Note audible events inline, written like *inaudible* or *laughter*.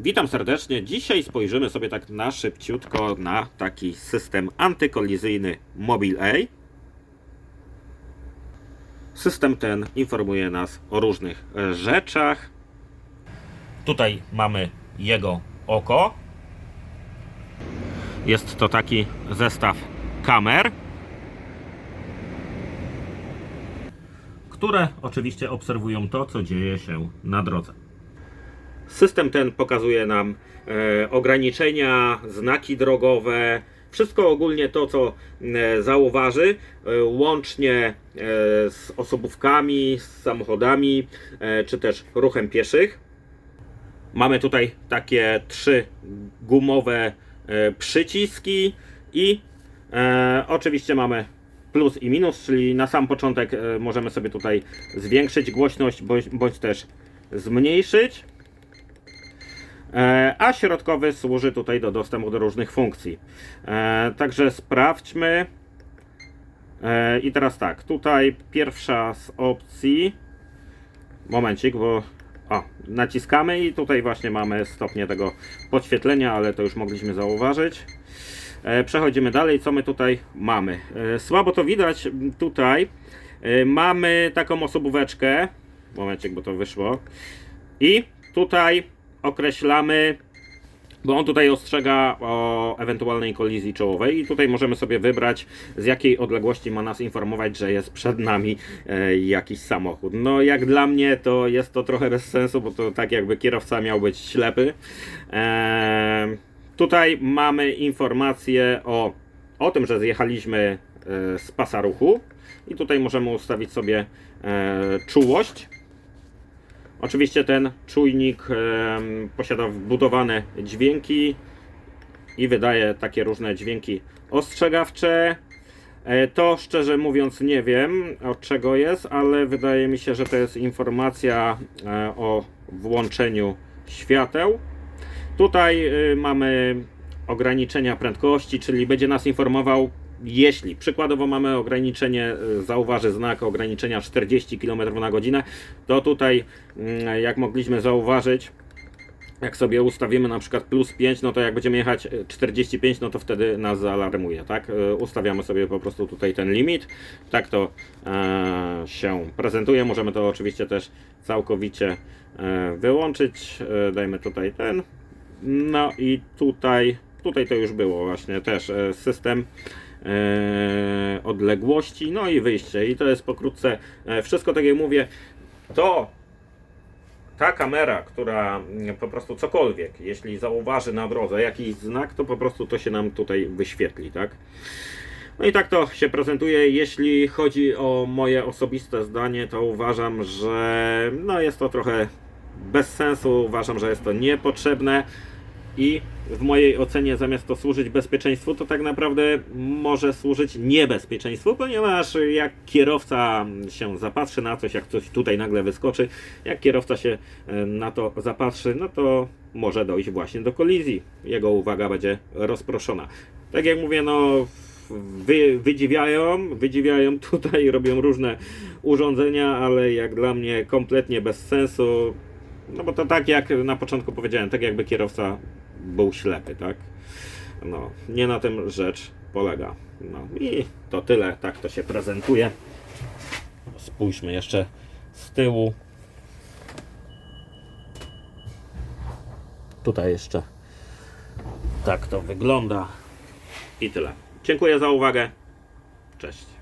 Witam serdecznie. Dzisiaj spojrzymy sobie tak na szybciutko na taki system antykolizyjny Mobil A. System ten informuje nas o różnych rzeczach. Tutaj mamy jego oko. Jest to taki zestaw kamer, które oczywiście obserwują to, co dzieje się na drodze. System ten pokazuje nam e, ograniczenia, znaki drogowe, wszystko ogólnie to, co e, zauważy, e, łącznie z osobówkami, z samochodami, czy też ruchem pieszych. Mamy tutaj takie trzy gumowe przyciski i oczywiście mamy plus i minus, czyli na sam początek możemy sobie tutaj zwiększyć głośność bądź, bądź też zmniejszyć. E, a środkowy służy tutaj do dostępu do różnych funkcji. E, Także sprawdźmy. E, I teraz tak, tutaj pierwsza z opcji. Momencik, bo o, naciskamy i tutaj właśnie mamy stopnie tego podświetlenia, ale to już mogliśmy zauważyć. Przechodzimy dalej, co my tutaj mamy. Słabo to widać tutaj. Mamy taką osobóweczkę. Momencik, bo to wyszło. I tutaj określamy, bo on tutaj ostrzega o ewentualnej kolizji czołowej i tutaj możemy sobie wybrać z jakiej odległości ma nas informować, że jest przed nami e, jakiś samochód. No jak dla mnie to jest to trochę bez sensu, bo to tak jakby kierowca miał być ślepy. E, tutaj mamy informację o, o tym, że zjechaliśmy e, z pasa ruchu i tutaj możemy ustawić sobie czułość. Oczywiście ten czujnik posiada wbudowane dźwięki i wydaje takie różne dźwięki ostrzegawcze. E, To szczerze mówiąc nie wiem od czego jest, ale wydaje mi się, że to jest informacja e, o włączeniu świateł. Tutaj y, mamy ograniczenia prędkości, czyli będzie nas informował, jeśli przykładowo mamy ograniczenie, y, zauważy znak ograniczenia 40 km na godzinę, to tutaj, mm, jak mogliśmy zauważyć, jak sobie ustawimy na przykład plus 5, no to jak będziemy jechać y, 45, no to wtedy nas zaalarmuje, tak? Y, Ustawiamy sobie po prostu tutaj ten limit. Tak to e, się prezentuje. Możemy to oczywiście też całkowicie e, wyłączyć. E, dajmy tutaj ten. No i tutaj, tutaj to już było właśnie też e, system odległości, no i wyjście. I to jest pokrótce e, wszystko, tak jak mówię, to ta kamera, która mm, po prostu cokolwiek, jeśli zauważy na drodze jakiś znak, to po prostu to się nam tutaj wyświetli, tak? No i tak to się prezentuje. Jeśli chodzi o moje osobiste zdanie, to uważam, że no jest to trochę bez sensu, uważam, że jest to niepotrzebne i w mojej ocenie zamiast to służyć bezpieczeństwu, to tak naprawdę może służyć niebezpieczeństwu, ponieważ jak kierowca się zapatrzy na coś, jak coś tutaj nagle wyskoczy, jak kierowca się e, na to zapatrzy, no to może dojść właśnie do kolizji. Jego uwaga będzie rozproszona. Tak jak mówię, no wy, wydziwiają, wydziwiają *laughs* tutaj, robią różne urządzenia, ale jak dla mnie kompletnie bez sensu. No bo to tak jak na początku powiedziałem, tak jakby kierowca był ślepy, tak? No, nie na tym rzecz polega. No i to tyle, tak to się prezentuje. Spójrzmy jeszcze z tyłu. Tutaj jeszcze tak to wygląda. I tyle. Dziękuję za uwagę. Cześć.